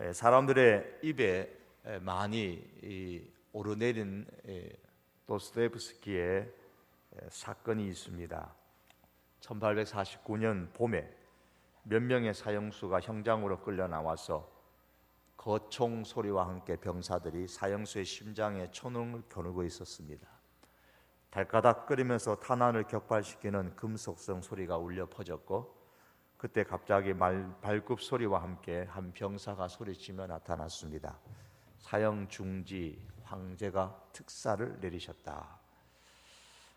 에, 사람들의 입에 에, 많이 이, 오르내린 에, 도스토옙스키의 에, 사건이 있습니다. 1849년 봄에 몇 명의 사형수가 형장으로 끌려 나와서 거총 소리와 함께 병사들이 사형수의 심장에 천웅을 겨누고 있었습니다. 달가닥 끓이면서 탄환을 격발시키는 금속성 소리가 울려 퍼졌고 그때 갑자기 말, 발굽 소리와 함께 한 병사가 소리치며 나타났습니다. 사형 중지 황제가 특사를 내리셨다.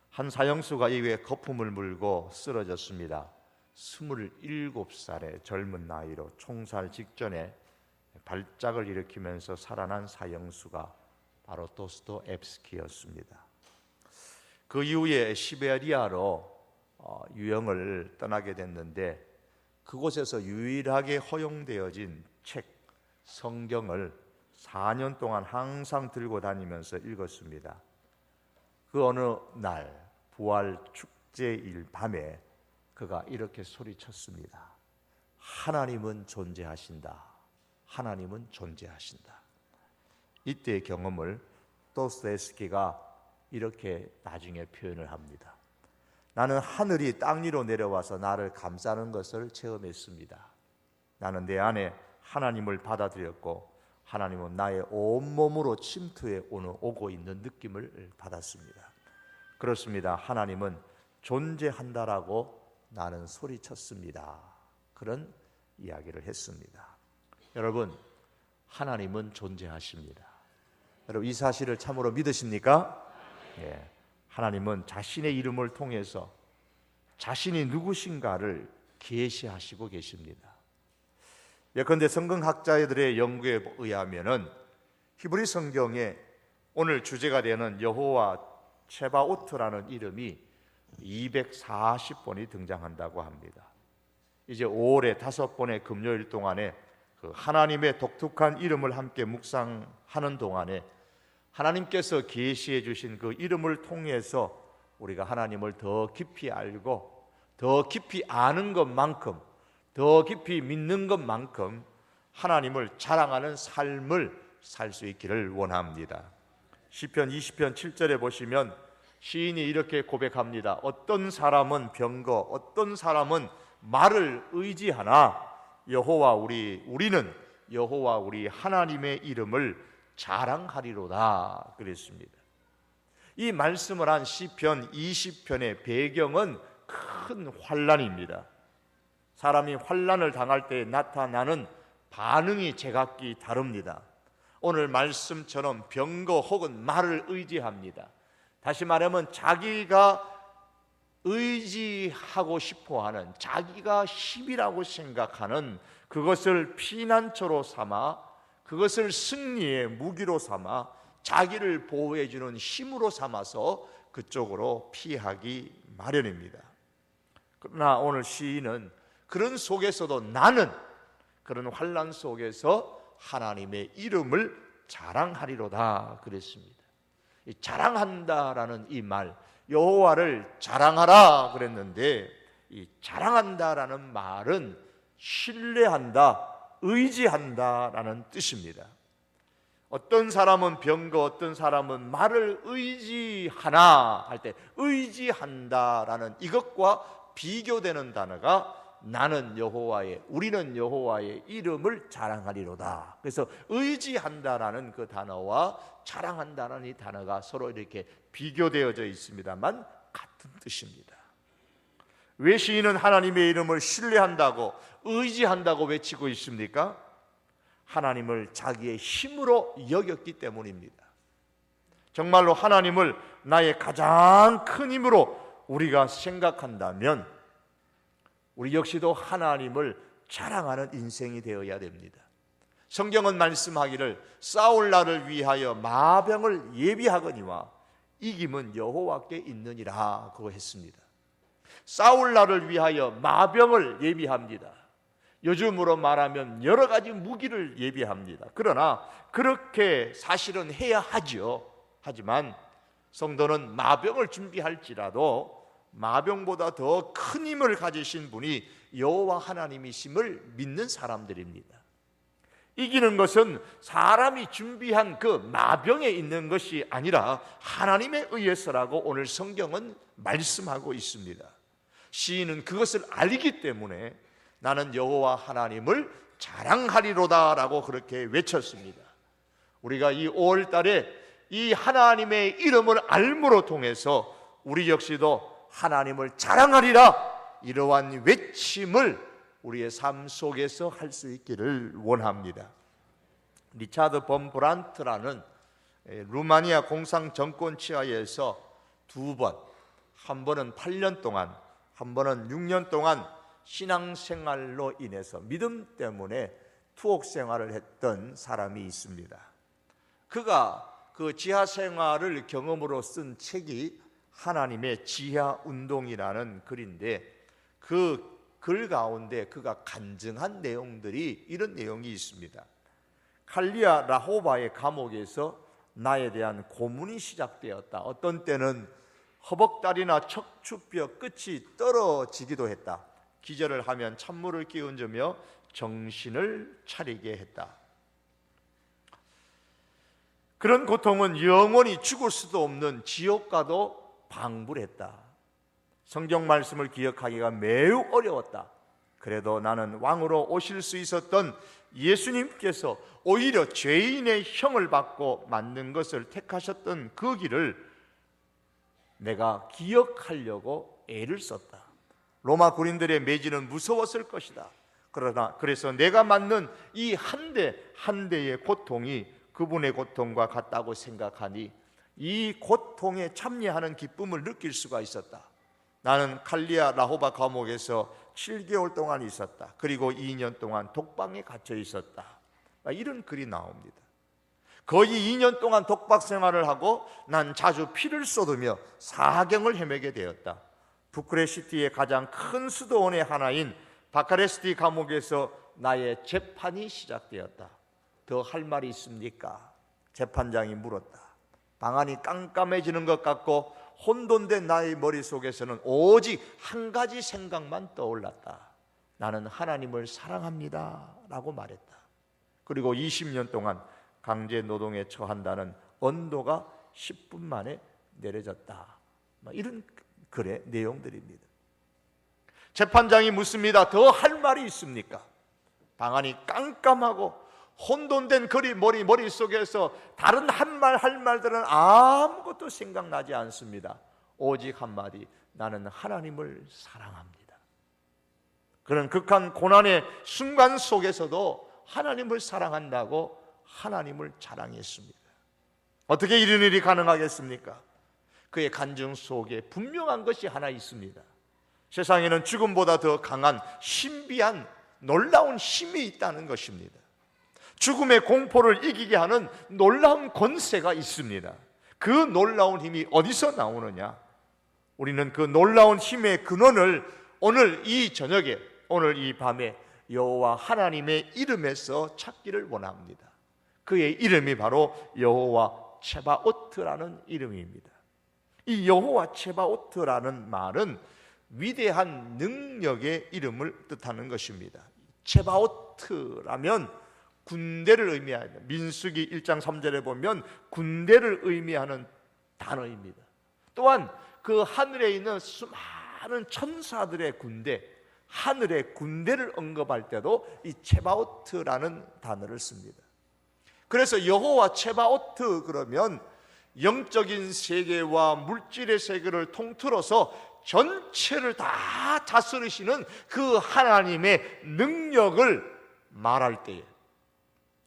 한 사형수가 이에 거품을 물고 쓰러졌습니다. 27살의 젊은 나이로 총살 직전에 발작을 일으키면서 살아난 사형수가 바로 도스토옙스키였습니다. 그 이후에 시베리아로 어, 유영을 떠나게 됐는데 그곳에서 유일하게 허용되어진 책 성경을 4년 동안 항상 들고 다니면서 읽었습니다. 그 어느 날 부활 축제일 밤에 그가 이렇게 소리쳤습니다. 하나님은 존재하신다. 하나님은 존재하신다. 이때의 경험을 도스토옙스키가 이렇게 나중에 표현을 합니다. 나는 하늘이 땅 위로 내려와서 나를 감싸는 것을 체험했습니다. 나는 내 안에 하나님을 받아들였고 하나님은 나의 온몸으로 침투해 오고 있는 느낌을 받았습니다. 그렇습니다. 하나님은 존재한다라고 나는 소리쳤습니다. 그런 이야기를 했습니다. 여러분, 하나님은 존재하십니다. 여러분 이 사실을 참으로 믿으십니까? 예. 하나님은 자신의 이름을 통해서 자신이 누구신가를 계시하시고 계십니다. 예컨대 성경학자들의 연구에 의하면은 히브리 성경에 오늘 주제가 되는 여호와 체바오트라는 이름이 240번이 등장한다고 합니다. 이제 5월에 다섯 번의 금요일 동안에 그 하나님의 독특한 이름을 함께 묵상하는 동안에 하나님께서 계시해 주신 그 이름을 통해서 우리가 하나님을 더 깊이 알고 더 깊이 아는 것만큼 더 깊이 믿는 것만큼 하나님을 자랑하는 삶을 살 수 있기를 원합니다. 시편 20편 7절에 보시면 시인이 이렇게 고백합니다. 어떤 사람은 병거, 어떤 사람은 말을 의지하나 여호와 우리 우리는 여호와 우리 하나님의 이름을 자랑하리로다 그랬습니다. 이 말씀을 한 시편 20편의 배경은 큰 환란입니다. 사람이 환란을 당할 때 나타나는 반응이 제각기 다릅니다. 오늘 말씀처럼 병거 혹은 말을 의지합니다. 다시 말하면 자기가 의지하고 싶어 하는 자기가 힘이라고 생각하는 그것을 피난처로 삼아 그것을 승리의 무기로 삼아 자기를 보호해 주는 힘으로 삼아서 그쪽으로 피하기 마련입니다. 그러나 오늘 시인은 그런 속에서도 나는 그런 환란 속에서 하나님의 이름을 자랑하리로다 그랬습니다. 이 자랑한다라는 이 말, 여호와를 자랑하라 그랬는데 이 자랑한다라는 말은 신뢰한다, 의지한다라는 뜻입니다. 어떤 사람은 병거, 어떤 사람은 말을 의지하나 할 때 의지한다라는 이것과 비교되는 단어가 나는 여호와의 우리는 여호와의 이름을 자랑하리로다. 그래서 의지한다라는 그 단어와 자랑한다라는 이 단어가 서로 이렇게 비교되어져 있습니다만 같은 뜻입니다. 왜 시인은 하나님의 이름을 신뢰한다고 의지한다고 외치고 있습니까? 하나님을 자기의 힘으로 여겼기 때문입니다. 정말로 하나님을 나의 가장 큰 힘으로 우리가 생각한다면 우리 역시도 하나님을 자랑하는 인생이 되어야 됩니다. 성경은 말씀하기를 싸울 날을 위하여 마병을 예비하거니와 이김은 여호와께 있느니라 그거 했습니다. 싸울 날을 위하여 마병을 예비합니다. 요즘으로 말하면 여러 가지 무기를 예비합니다. 그러나 그렇게 사실은 해야 하지요. 하지만 성도는 마병을 준비할지라도 마병보다 더 큰 힘을 가지신 분이 여호와 하나님이심을 믿는 사람들입니다. 이기는 것은 사람이 준비한 그 마병에 있는 것이 아니라 하나님에 의해서라고 오늘 성경은 말씀하고 있습니다. 시인은 그것을 알기 때문에 나는 여호와 하나님을 자랑하리로다라고 그렇게 외쳤습니다. 우리가 이 5월 달에 이 하나님의 이름을 알므로 통해서 우리 역시도 하나님을 자랑하리라 이러한 외침을 우리의 삶 속에서 할 수 있기를 원합니다. 리차드 범 브란트라는 에, 루마니아 공상 정권 치하에서 두 번, 한 번은 8년 동안, 한 번은 6년 동안 신앙생활로 인해서 믿음 때문에 투옥 생활을 했던 사람이 있습니다. 그가 그 지하 생활을 경험으로 쓴 책이 하나님의 지하 운동이라는 글인데 그 글 가운데 그가 간증한 내용들이 이런 내용이 있습니다. 칼리아 라호바의 감옥에서 나에 대한 고문이 시작되었다. 어떤 때는 허벅다리나 척추뼈 끝이 떨어지기도 했다. 기절을 하면 찬물을 끼얹으며 정신을 차리게 했다. 그런 고통은 영원히 죽을 수도 없는 지옥과도 방불했다. 성경 말씀을 기억하기가 매우 어려웠다. 그래도 나는 왕으로 오실 수 있었던 예수님께서 오히려 죄인의 형을 받고 만든 것을 택하셨던 그 길을 내가 기억하려고 애를 썼다. 로마 군인들의 매질은 무서웠을 것이다. 그러나 그래서 내가 맞는 이 한 대 한 대의 고통이 그분의 고통과 같다고 생각하니 이 고통에 참여하는 기쁨을 느낄 수가 있었다. 나는 칼리아 라호바 감옥에서 7개월 동안 있었다. 그리고 2년 동안 독방에 갇혀 있었다. 이런 글이 나옵니다. 거의 2년 동안 독박 생활을 하고 난 자주 피를 쏟으며 사경을 헤매게 되었다. 부크레시티의 가장 큰 수도원의 하나인 바카레스티 감옥에서 나의 재판이 시작되었다. 더 할 말이 있습니까? 재판장이 물었다. 방안이 깜깜해지는 것 같고 혼돈된 나의 머릿속에서는 오직 한 가지 생각만 떠올랐다. 나는 하나님을 사랑합니다. 라고 말했다. 그리고 20년 동안 강제 노동에 처한다는 언도가 10분 만에 내려졌다. 이런 글의 내용들입니다. 재판장이 묻습니다. 더 할 말이 있습니까? 방안이 깜깜하고 혼돈된 거리 머리 머릿속에서 다른 한 말 할 말들은 아무것도 생각나지 않습니다. 오직 한마디 나는 하나님을 사랑합니다. 그런 극한 고난의 순간 속에서도 하나님을 사랑한다고 하나님을 자랑했습니다. 어떻게 이런 일이 가능하겠습니까? 그의 간증 속에 분명한 것이 하나 있습니다. 세상에는 죽음보다 더 강한 신비한 놀라운 힘이 있다는 것입니다. 죽음의 공포를 이기게 하는 놀라운 권세가 있습니다. 그 놀라운 힘이 어디서 나오느냐? 우리는 그 놀라운 힘의 근원을 오늘 이 저녁에 오늘 이 밤에 여호와 하나님의 이름에서 찾기를 원합니다. 그의 이름이 바로 여호와 체바오트라는 이름입니다. 이 여호와 체바오트라는 말은 위대한 능력의 이름을 뜻하는 것입니다. 체바오트라면 군대를 의미하는 민수기 1장 3절에 보면 군대를 의미하는 단어입니다. 또한 그 하늘에 있는 수많은 천사들의 군대, 하늘의 군대를 언급할 때도 이 체바오트라는 단어를 씁니다. 그래서 여호와 체바오트 그러면 영적인 세계와 물질의 세계를 통틀어서 전체를 다 다스리시는 그 하나님의 능력을 말할 때에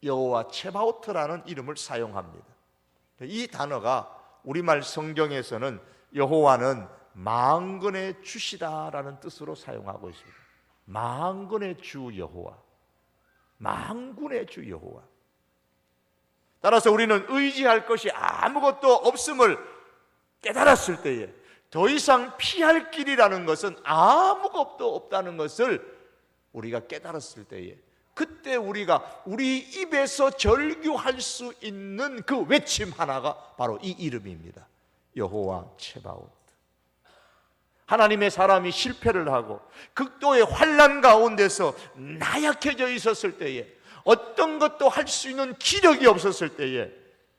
여호와 체바오트라는 이름을 사용합니다. 이 단어가 우리말 성경에서는 여호와는 망근의 주시다라는 뜻으로 사용하고 있습니다. 망근의 주 여호와, 망군의 주 여호와. 따라서 우리는 의지할 것이 아무것도 없음을 깨달았을 때에 더 이상 피할 길이라는 것은 아무것도 없다는 것을 우리가 깨달았을 때에 그때 우리가 우리 입에서 절규할 수 있는 그 외침 하나가 바로 이 이름입니다. 여호와 체바오트. 하나님의 사람이 실패를 하고 극도의 환란 가운데서 나약해져 있었을 때에 어떤 것도 할 수 있는 기력이 없었을 때에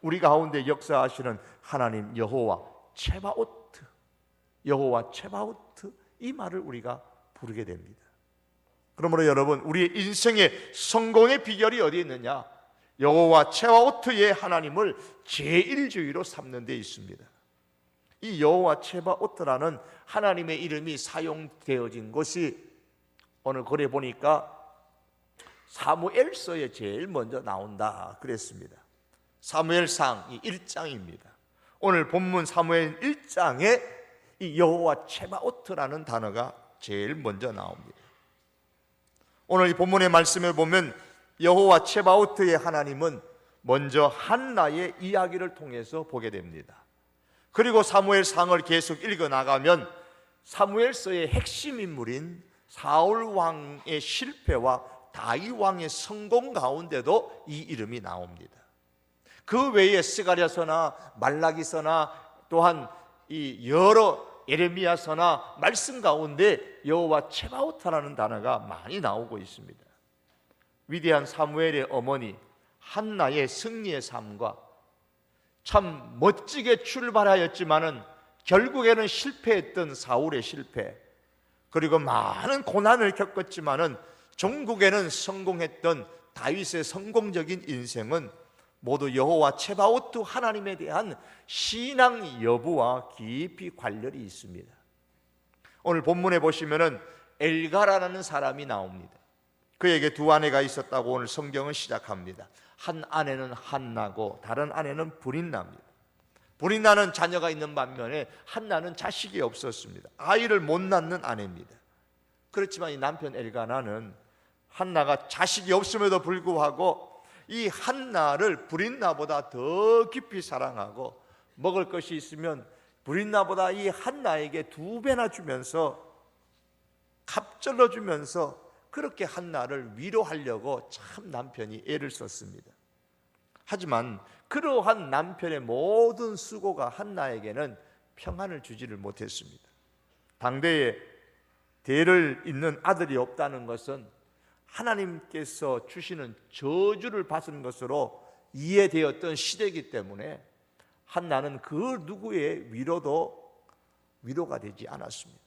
우리 가운데 역사하시는 하나님 여호와 체바오트 여호와 체바오트 이 말을 우리가 부르게 됩니다. 그러므로 여러분 우리의 인생의 성공의 비결이 어디에 있느냐? 여호와 체바오트의 하나님을 제1주의로 삼는 데 있습니다. 이 여호와 체바오트라는 하나님의 이름이 사용되어진 것이 오늘 글에 보니까 사무엘서에 제일 먼저 나온다 그랬습니다. 사무엘상 1장입니다. 오늘 본문 사무엘 1장에 이 여호와 체바오트라는 단어가 제일 먼저 나옵니다. 오늘 이 본문의 말씀을 보면 여호와 체바오트의 하나님은 먼저 한나의 이야기를 통해서 보게 됩니다. 그리고 사무엘상을 계속 읽어 나가면 사무엘서의 핵심 인물인 사울 왕의 실패와 다윗 왕의 성공 가운데도 이 이름이 나옵니다. 그 외에 스가랴서나 말라기서나 또한 이 여러 예레미야서나 말씀 가운데 여호와 체바오타라는 단어가 많이 나오고 있습니다. 위대한 사무엘의 어머니 한나의 승리의 삶과 참 멋지게 출발하였지만은 결국에는 실패했던 사울의 실패 그리고 많은 고난을 겪었지만은 종국에는 성공했던 다윗의 성공적인 인생은 모두 여호와 체바오트 하나님에 대한 신앙 여부와 깊이 관련이 있습니다. 오늘 본문에 보시면은 엘가라는 사람이 나옵니다. 그에게 두 아내가 있었다고 오늘 성경은 시작합니다. 한 아내는 한나고 다른 아내는 브린나입니다. 브린나는 자녀가 있는 반면에 한나는 자식이 없었습니다. 아이를 못 낳는 아내입니다. 그렇지만 이 남편 엘가나는 한나가 자식이 없음에도 불구하고 이 한나를 브린나보다 더 깊이 사랑하고 먹을 것이 있으면 브린나보다 이 한나에게 두 배나 주면서 갑절러 주면서 그렇게 한나를 위로하려고 참 남편이 애를 썼습니다. 하지만 그러한 남편의 모든 수고가 한나에게는 평안을 주지를 못했습니다. 당대에 대를 잇는 아들이 없다는 것은 하나님께서 주시는 저주를 받은 것으로 이해되었던 시대이기 때문에 한나는 그 누구의 위로도 위로가 되지 않았습니다.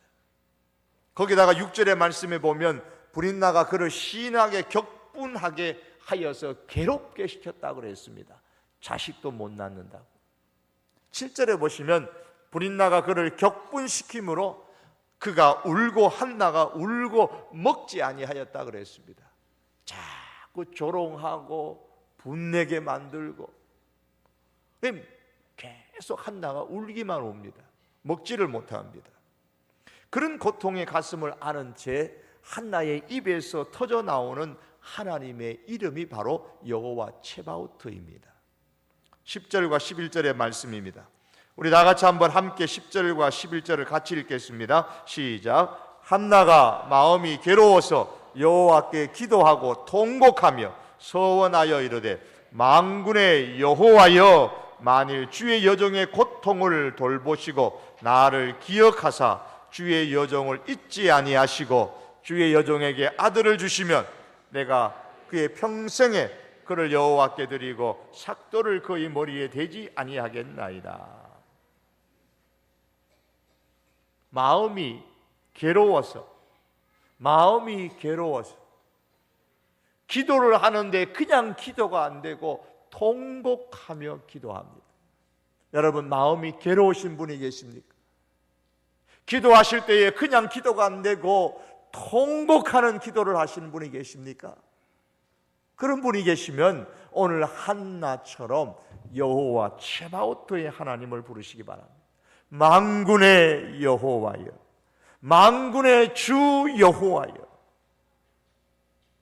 거기다가 6절의 말씀에 보면 브린나가 그를 신하게 격분하게 하여서 괴롭게 시켰다고 그랬습니다. 자식도 못 낳는다고. 7절에 보시면 브린나가 그를 격분시킴으로 그가 울고 한나가 울고 먹지 아니하였다 그랬습니다. 자꾸 조롱하고 분내게 만들고 계속 한나가 울기만 옵니다. 먹지를 못합니다. 그런 고통의 가슴을 아는 채 한나의 입에서 터져 나오는 하나님의 이름이 바로 여호와 체바우트입니다. 10절과 11절의 말씀입니다. 우리 다 같이 한번 함께 10절과 11절을 같이 읽겠습니다. 시작. 한나가 마음이 괴로워서 여호와께 기도하고 통곡하며 서원하여 이르되 망군의 여호와여 만일 주의 여종의 고통을 돌보시고 나를 기억하사 주의 여종을 잊지 아니하시고 주의 여종에게 아들을 주시면 내가 그의 평생에 그를 여호와께 드리고 삭도를 그의 머리에 대지 아니하겠나이다. 마음이 괴로워서 마음이 괴로워서 기도를 하는데 그냥 기도가 안 되고 통곡하며 기도합니다. 여러분 마음이 괴로우신 분이 계십니까? 기도하실 때에 그냥 기도가 안 되고 통곡하는 기도를 하시는 분이 계십니까? 그런 분이 계시면 오늘 한나처럼 여호와 체바오토의 하나님을 부르시기 바랍니다. 망군의 여호와여, 망군의 주 여호와여.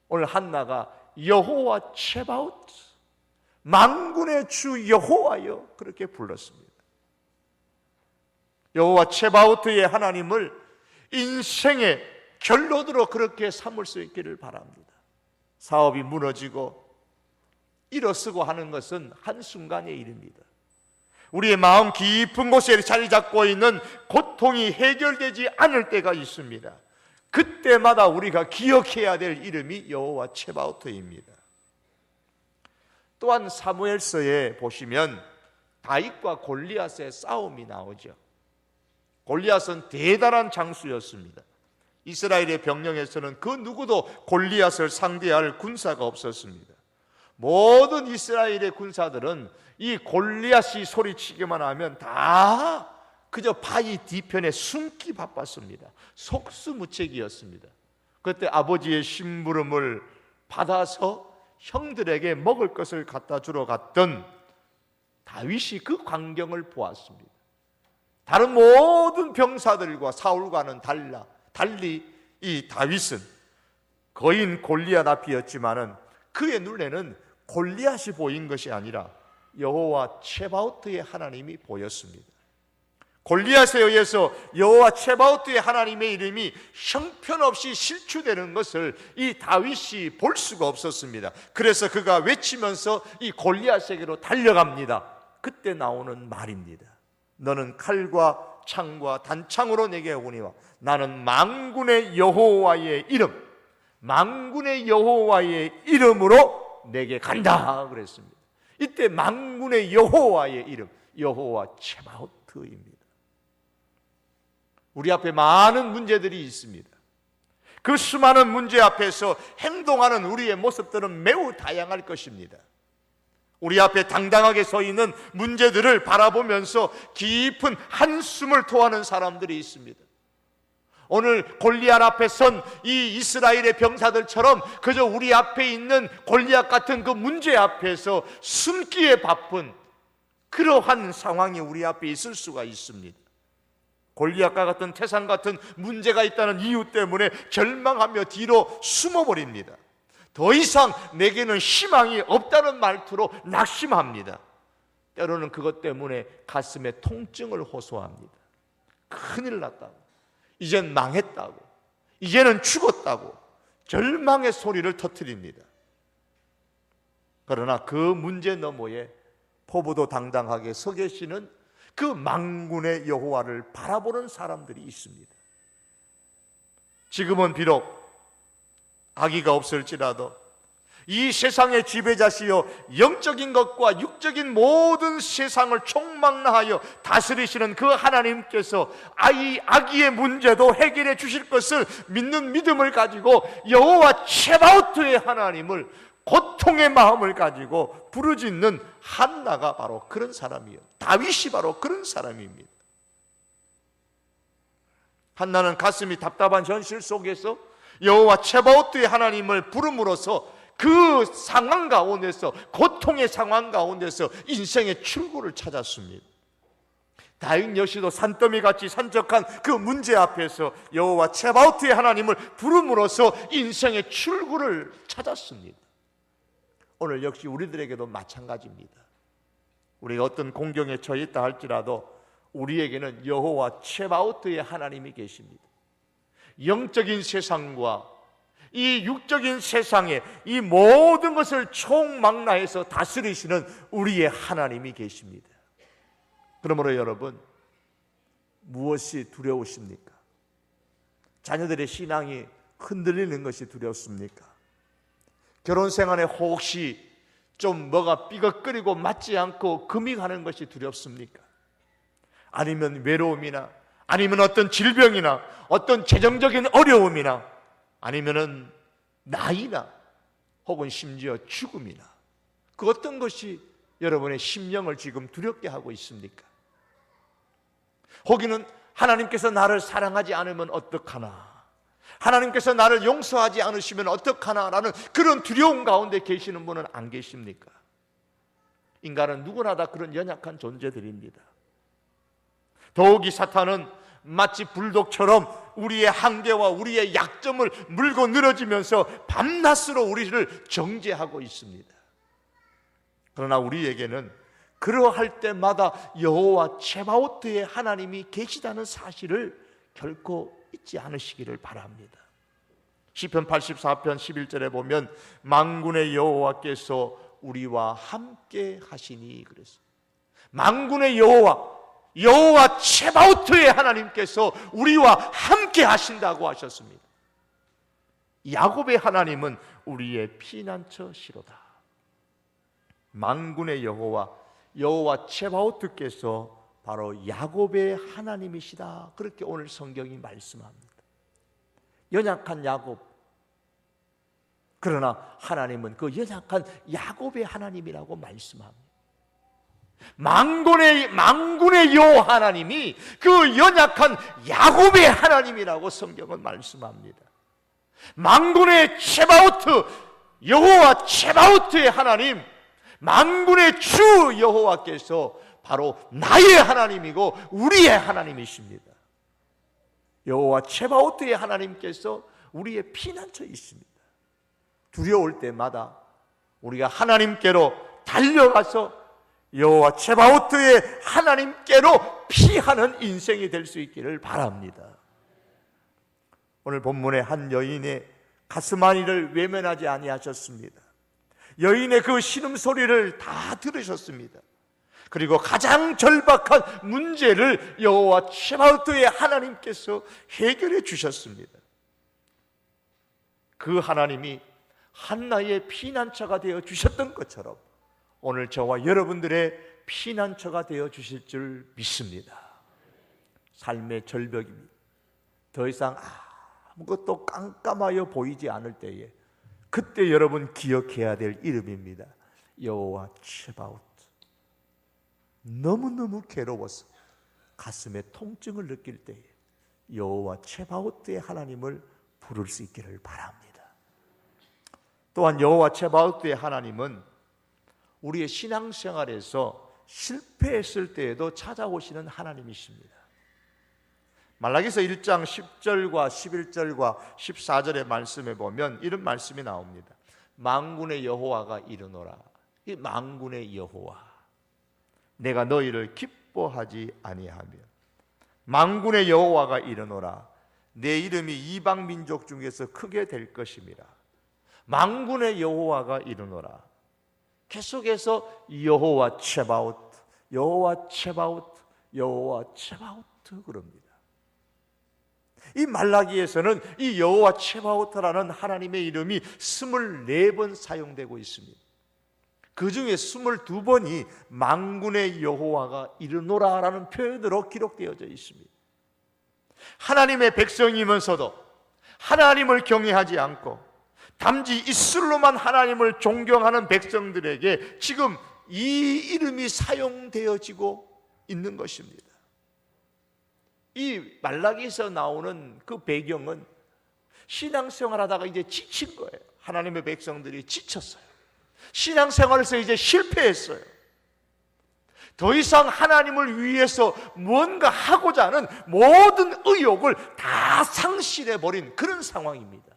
오늘 한나가 여호와 체바오트, 망군의 주 여호와여 그렇게 불렀습니다. 여호와 체바오트의 하나님을 인생의 결론으로 그렇게 삼을 수 있기를 바랍니다. 사업이 무너지고 일어서고 하는 것은 한순간의 일입니다. 우리의 마음 깊은 곳에 자리 잡고 있는 고통이 해결되지 않을 때가 있습니다. 그때마다 우리가 기억해야 될 이름이 여호와 체바오트입니다. 또한 사무엘서에 보시면 다윗과 골리앗의 싸움이 나오죠. 골리앗은 대단한 장수였습니다. 이스라엘의 병령에서는 그 누구도 골리앗을 상대할 군사가 없었습니다. 모든 이스라엘의 군사들은 이 골리앗이 소리치기만 하면 다 그저 바위 뒤편에 숨기 바빴습니다. 속수무책이었습니다. 그때 아버지의 심부름을 받아서 형들에게 먹을 것을 갖다 주러 갔던 다윗이 그 광경을 보았습니다. 다른 모든 병사들과 사울과는 달라 달리 이 다윗은 거인 골리앗 앞이었지만은 그의 눈에는 골리앗이 보인 것이 아니라 여호와 체바우트의 하나님이 보였습니다. 골리앗에 의해서 여호와 체바우트의 하나님의 이름이 형편없이 실추되는 것을 이 다윗이 볼 수가 없었습니다. 그래서 그가 외치면서 이 골리앗에게로 달려갑니다. 그때 나오는 말입니다. 너는 칼과 창과 단창으로 내게 오니와 나는 망군의 여호와의 이름, 망군의 여호와의 이름으로 내게 간다 그랬습니다. 이때 망군의 여호와의 이름, 여호와 체바우트입니다. 우리 앞에 많은 문제들이 있습니다. 그 수많은 문제 앞에서 행동하는 우리의 모습들은 매우 다양할 것입니다. 우리 앞에 당당하게 서 있는 문제들을 바라보면서 깊은 한숨을 토하는 사람들이 있습니다. 오늘 골리앗 앞에 선 이 이스라엘의 병사들처럼 그저 우리 앞에 있는 골리앗 같은 그 문제 앞에서 숨기에 바쁜 그러한 상황이 우리 앞에 있을 수가 있습니다. 골리앗과 같은 태산 같은 문제가 있다는 이유 때문에 절망하며 뒤로 숨어버립니다. 더 이상 내게는 희망이 없다는 말투로 낙심합니다. 때로는 그것 때문에 가슴에 통증을 호소합니다. 큰일 났다고. 이젠 망했다고. 이제는 죽었다고. 절망의 소리를 터뜨립니다. 그러나 그 문제 너머에 포부도 당당하게 서 계시는 그 망군의 여호와를 바라보는 사람들이 있습니다. 지금은 비록 아기가 없을지라도 이 세상의 지배자시여 영적인 것과 육적인 모든 세상을 총망라하여 다스리시는 그 하나님께서 아이 아기의 문제도 해결해 주실 것을 믿는 믿음을 가지고 여호와 체바우트의 하나님을 고통의 마음을 가지고 부르짖는 한나가 바로 그런 사람이요. 다윗이 바로 그런 사람입니다. 한나는 가슴이 답답한 현실 속에서 여호와 체바오트의 하나님을 부름으로써 그 상황 가운데서 고통의 상황 가운데서 인생의 출구를 찾았습니다. 다윗 역시도 산더미 같이 산적한 그 문제 앞에서 여호와 체바오트의 하나님을 부름으로써 인생의 출구를 찾았습니다. 오늘 역시 우리들에게도 마찬가지입니다. 우리가 어떤 공경에 처해 있다 할지라도 우리에게는 여호와 체바오트의 하나님이 계십니다. 영적인 세상과 이 육적인 세상에 이 모든 것을 총망라해서 다스리시는 우리의 하나님이 계십니다. 그러므로 여러분 무엇이 두려우십니까? 자녀들의 신앙이 흔들리는 것이 두렵습니까? 결혼 생활에 혹시 좀 뭐가 삐걱거리고 맞지 않고 금이 가는 것이 두렵습니까? 아니면 외로움이나 아니면 어떤 질병이나 어떤 재정적인 어려움이나 아니면은 나이나 혹은 심지어 죽음이나 그 어떤 것이 여러분의 심령을 지금 두렵게 하고 있습니까? 혹이는 하나님께서 나를 사랑하지 않으면 어떡하나? 하나님께서 나를 용서하지 않으시면 어떡하나 라는 그런 두려움 가운데 계시는 분은 안 계십니까? 인간은 누구나 다 그런 연약한 존재들입니다. 더욱이 사탄은 마치 불독처럼 우리의 한계와 우리의 약점을 물고 늘어지면서 밤낮으로 우리를 정죄하고 있습니다. 그러나 우리에게는 그러할 때마다 여호와 체바오트의 하나님이 계시다는 사실을 결코 잊지 않으시기를 바랍니다. 시편 84편 11절에 보면 망군의 여호와께서 우리와 함께 하시니 그랬어요. 망군의 여호와 여호와 체바우트의 하나님께서 우리와 함께 하신다고 하셨습니다. 야곱의 하나님은 우리의 피난처시로다. 망군의 여호와 여호와 체바오트께서 바로 야곱의 하나님이시다. 그렇게 오늘 성경이 말씀합니다. 연약한 야곱. 그러나 하나님은 그 연약한 야곱의 하나님이라고 말씀합니다. 망군의 망군의 여 하나님이 그 연약한 야곱의 하나님이라고 성경은 말씀합니다. 망군의 체바우트 여호와 체바우트의 하나님, 망군의 주 여호와께서 바로 나의 하나님이고 우리의 하나님이십니다. 여호와 체바오트의 하나님께서 우리의 피난처 있습니다. 두려울 때마다 우리가 하나님께로 달려가서 여호와 체바오트의 하나님께로 피하는 인생이 될 수 있기를 바랍니다. 오늘 본문의 한 여인의 안이를 외면하지 아니하셨습니다. 여인의 그 신음 소리를 다 들으셨습니다. 그리고 가장 절박한 문제를 여호와 체바우트의 하나님께서 해결해 주셨습니다. 그 하나님이 한나의 피난처가 되어 주셨던 것처럼 오늘 저와 여러분들의 피난처가 되어 주실 줄 믿습니다. 삶의 절벽입니다. 더 이상 아무것도 깜깜하여 보이지 않을 때에 그때 여러분 기억해야 될 이름입니다. 여호와 체바우트. 너무너무 괴로워서 가슴에 통증을 느낄 때에 여호와 체바우트의 하나님을 부를 수 있기를 바랍니다. 또한 여호와 체바우트의 하나님은 우리의 신앙생활에서 실패했을 때에도 찾아오시는 하나님이십니다. 말라기서 1장 10절과 11절과 14절의 말씀에 보면 이런 말씀이 나옵니다. 망군의 여호와가 이르노라. 이 망군의 여호와. 내가 너희를 기뻐하지 아니하며 망군의 여호와가 이르노라. 내 이름이 이방 민족 중에서 크게 될 것임이라. 망군의 여호와가 이르노라. 계속해서 여호와 체바우트, 여호와 체바우트, 여호와 체바우트 그럽니다. 이 말라기에서는 이 여호와 체바우트라는 하나님의 이름이 24번 사용되고 있습니다. 그 중에 22번이 망군의 여호와가 이르노라라는 표현으로 기록되어져 있습니다. 하나님의 백성이면서도 하나님을 경외하지 않고 단지 이슬로만 하나님을 존경하는 백성들에게 지금 이 이름이 사용되어지고 있는 것입니다. 이 말라기에서 나오는 그 배경은 신앙생활 하다가 이제 지친 거예요. 하나님의 백성들이 지쳤어요. 신앙생활에서 이제 실패했어요. 더 이상 하나님을 위해서 뭔가 하고자 하는 모든 의욕을 다 상실해 버린 그런 상황입니다.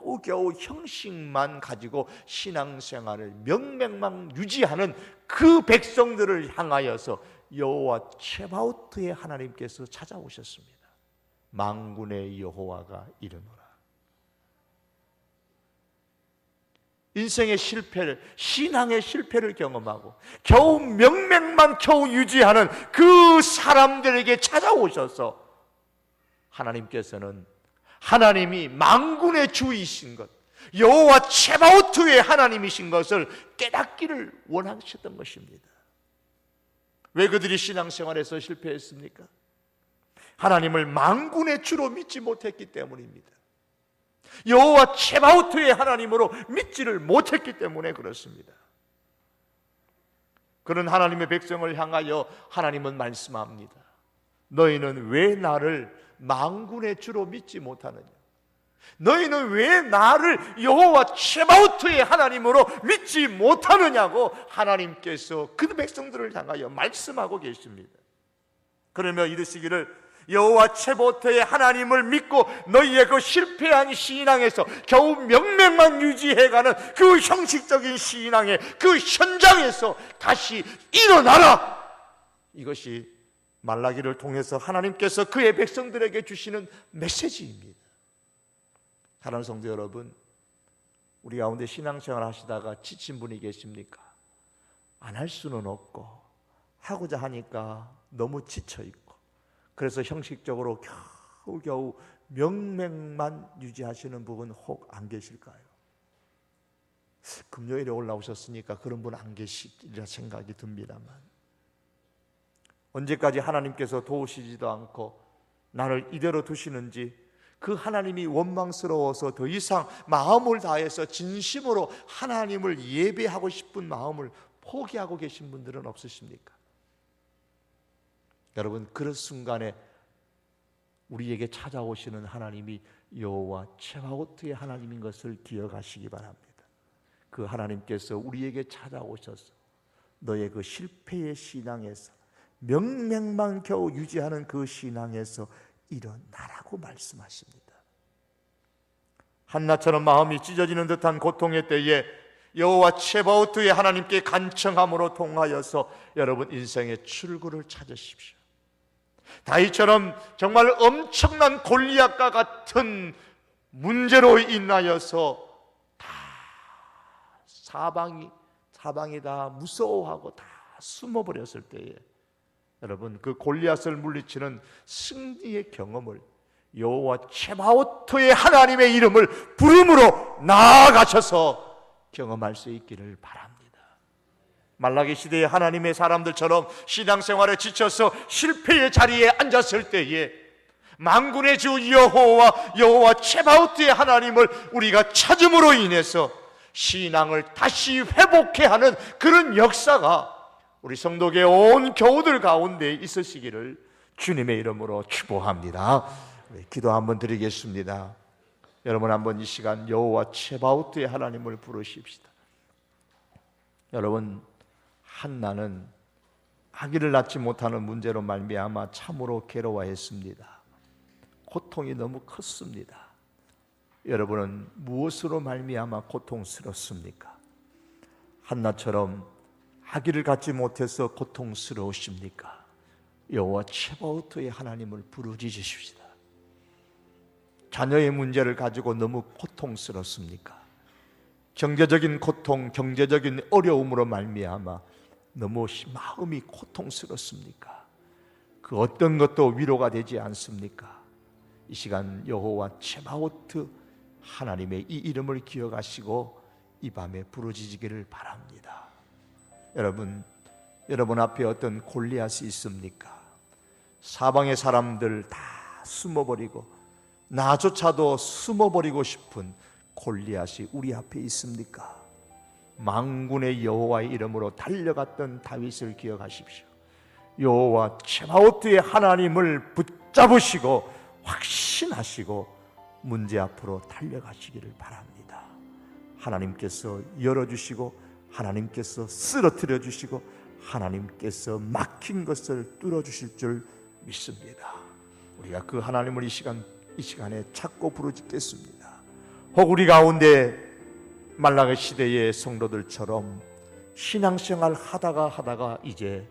겨우겨우 형식만 가지고 신앙생활을 명맥만 유지하는 그 백성들을 향하여서 여호와 체바우트의 하나님께서 찾아오셨습니다. 망군의 여호와가 이르노라. 인생의 실패를 신앙의 실패를 경험하고 겨우 명맥만 겨우 유지하는 그 사람들에게 찾아오셔서 하나님께서는 하나님이 망군의 주이신 것 여호와 체바오트의 하나님이신 것을 깨닫기를 원하셨던 것입니다. 왜 그들이 신앙생활에서 실패했습니까? 하나님을 망군의 주로 믿지 못했기 때문입니다. 여호와 체바우트의 하나님으로 믿지를 못했기 때문에 그렇습니다. 그런 하나님의 백성을 향하여 하나님은 말씀합니다. 너희는 왜 나를 망군의 주로 믿지 못하느냐? 너희는 왜 나를 여호와 체바우트의 하나님으로 믿지 못하느냐고 하나님께서 그 백성들을 향하여 말씀하고 계십니다. 그러며 이르시기를 여호와 체보트의 하나님을 믿고 너희의 그 실패한 신앙에서 겨우 명맥만 유지해가는 그 형식적인 신앙의 그 현장에서 다시 일어나라. 이것이 말라기를 통해서 하나님께서 그의 백성들에게 주시는 메시지입니다. 사랑하는 성도 여러분, 우리 가운데 신앙생활 하시다가 지친 분이 계십니까? 안 할 수는 없고 하고자 하니까 너무 지쳐 있고 그래서 형식적으로 겨우겨우 명맥만 유지하시는 부분 혹 안 계실까요? 금요일에 올라오셨으니까 그런 분 안 계시리라 생각이 듭니다만 언제까지 하나님께서 도우시지도 않고 나를 이대로 두시는지 그 하나님이 원망스러워서 더 이상 마음을 다해서 진심으로 하나님을 예배하고 싶은 마음을 포기하고 계신 분들은 없으십니까? 여러분 그런 순간에 우리에게 찾아오시는 하나님이 여호와 체바오트의 하나님인 것을 기억하시기 바랍니다. 그 하나님께서 우리에게 찾아오셔서 너의 그 실패의 신앙에서 명맥만 겨우 유지하는 그 신앙에서 일어나라고 말씀하십니다. 한나처럼 마음이 찢어지는 듯한 고통의 때에 여호와 체바오트의 하나님께 간청함으로 통하여서 여러분 인생의 출구를 찾으십시오. 다윗처럼 정말 엄청난 골리앗과 같은 문제로 인하여서 다 사방이 사방이 다 무서워하고 다 숨어버렸을 때에 여러분 그 골리앗을 물리치는 승리의 경험을 여호와 체바오토의 하나님의 이름을 부름으로 나아가셔서 경험할 수 있기를 바랍니다. 말라기 시대의 하나님의 사람들처럼 신앙생활에 지쳐서 실패의 자리에 앉았을 때에 만군의 주 여호와 여호와 체바우트의 하나님을 우리가 찾음으로 인해서 신앙을 다시 회복해 하는 그런 역사가 우리 성도계 온 교우들 가운데 있으시기를 주님의 이름으로 축복합니다. 기도 한번 드리겠습니다. 여러분 한번 이 시간 여호와 체바우트의 하나님을 부르십시다. 여러분 한나는 아기를 낳지 못하는 문제로 말미암아 참으로 괴로워했습니다. 고통이 너무 컸습니다. 여러분은 무엇으로 말미암아 고통스럽습니까? 한나처럼 아기를 갖지 못해서 고통스러우십니까? 여호와 체바우트의 하나님을 부르짖으십시다. 자녀의 문제를 가지고 너무 고통스럽습니까? 경제적인 고통, 경제적인 어려움으로 말미암아 너무 마음이 고통스럽습니까? 그 어떤 것도 위로가 되지 않습니까? 이 시간 여호와 체바오트 하나님의 이 이름을 기억하시고 이 밤에 부르짖기를 바랍니다. 여러분, 여러분 앞에 어떤 골리앗이 있습니까? 사방의 사람들 다 숨어버리고 나조차도 숨어버리고 싶은 골리앗이 우리 앞에 있습니까? 망군의 여호와의 이름으로 달려갔던 다윗을 기억하십시오. 여호와 체바오트의 하나님을 붙잡으시고 확신하시고 문제 앞으로 달려가시기를 바랍니다. 하나님께서 열어주시고 하나님께서 쓰러뜨려 주시고 하나님께서 막힌 것을 뚫어 주실 줄 믿습니다. 우리가 그 하나님을 이 시간 이 시간에 찾고 부르짖겠습니다. 혹 우리 가운데 말라기 시대의 성도들처럼 신앙생활 하다가 하다가 이제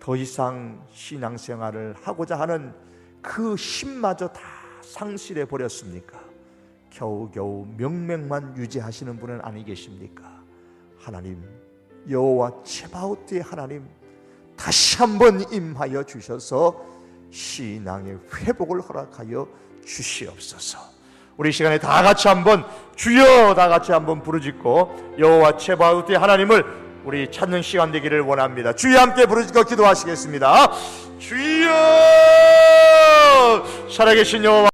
더 이상 신앙생활을 하고자 하는 그 힘마저 다 상실해 버렸습니까? 겨우겨우 명맥만 유지하시는 분은 아니 계십니까? 하나님 여호와 체바우트의 하나님 다시 한번 임하여 주셔서 신앙의 회복을 허락하여 주시옵소서. 우리 이 시간에 다 같이 한번 주여 다 같이 한번 부르짖고 여호와 체바우트의 하나님을 우리 찾는 시간 되기를 원합니다. 주여 함께 부르짖고 기도하시겠습니다. 주여 살아계신 여호와